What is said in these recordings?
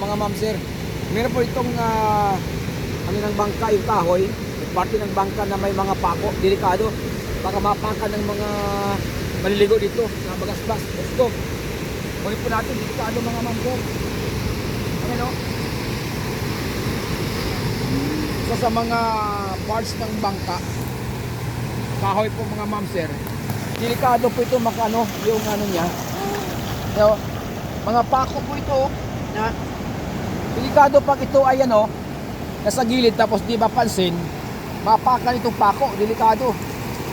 mga ma'am sir, meron po itong ah, ano ng bangka, yung kahoy, parte ng bangka na may mga pako, delikado. Baka mapakan ng mga maliligo dito na magasbas. Let's go. Kunin po natin, delikado mga ma'am sir. Ano? Isa sa mga parts ng bangka, kahoy po mga ma'am sir. Delikado po ito makano, yung ano niya. So, mga pako po ito na delikado pag ito ay ano, nasa gilid tapos di mapansin, mapakan itong pako, delikado.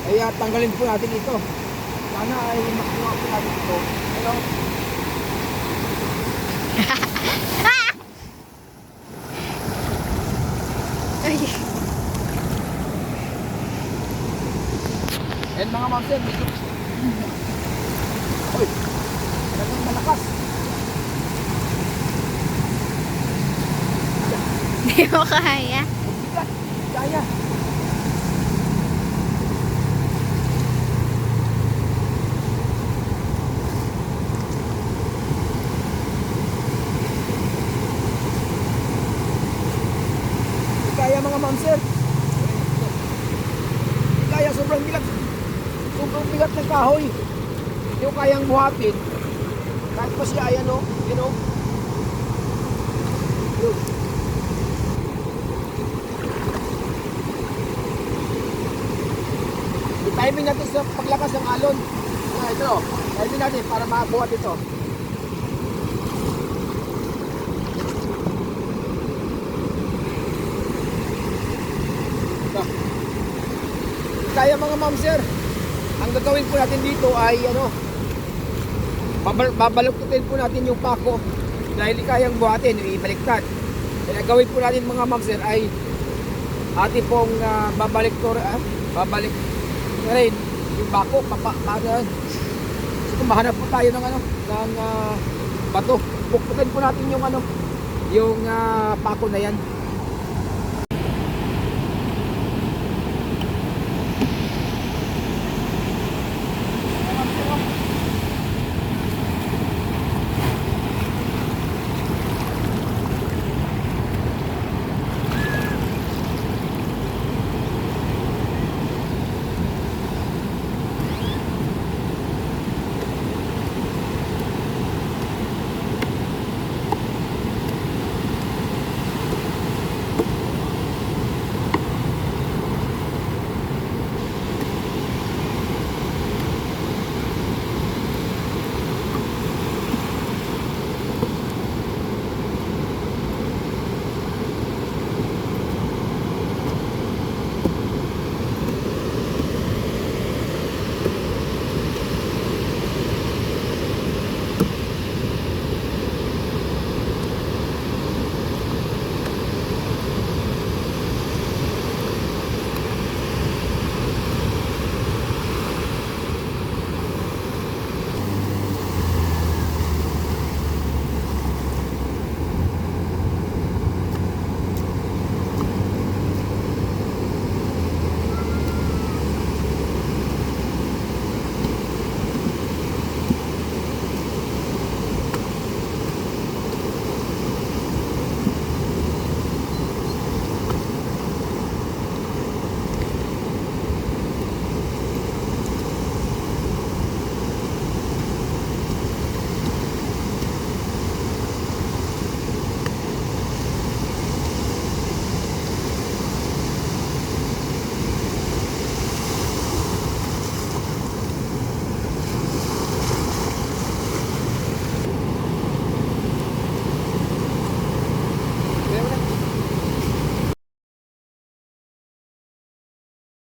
Kaya tanggalin po natin ito. Sana ay makuha po natin ito. Ano? Ay, And mga ma'am sir, medyo... di mo kaya. Kaya. Hindi Kaya mga ma'am sir. Hindi Kaya sobrang bigat. Sobrang bigat ng kahoy. Hindi ko kayang buhatin. Kahit pa siya ay ano, you know. I-timing natin sa paglakas ng alon. Ah, ito. Timing natin para makabuhat ito. Ito. Kaya mga ma'am sir, ang gagawin po natin dito ay ano, babal babaluktutin po natin yung pako dahil kayang buhatin, ibaliktad. Kaya gawin po natin mga ma'am sir ay ating pong ah, babalik to, ah, babalik na yung bako, papa, para so, kung mahanap po tayo ng ano, ng ah, bato, pukpukin po natin yung ano, yung ah, pako na yan.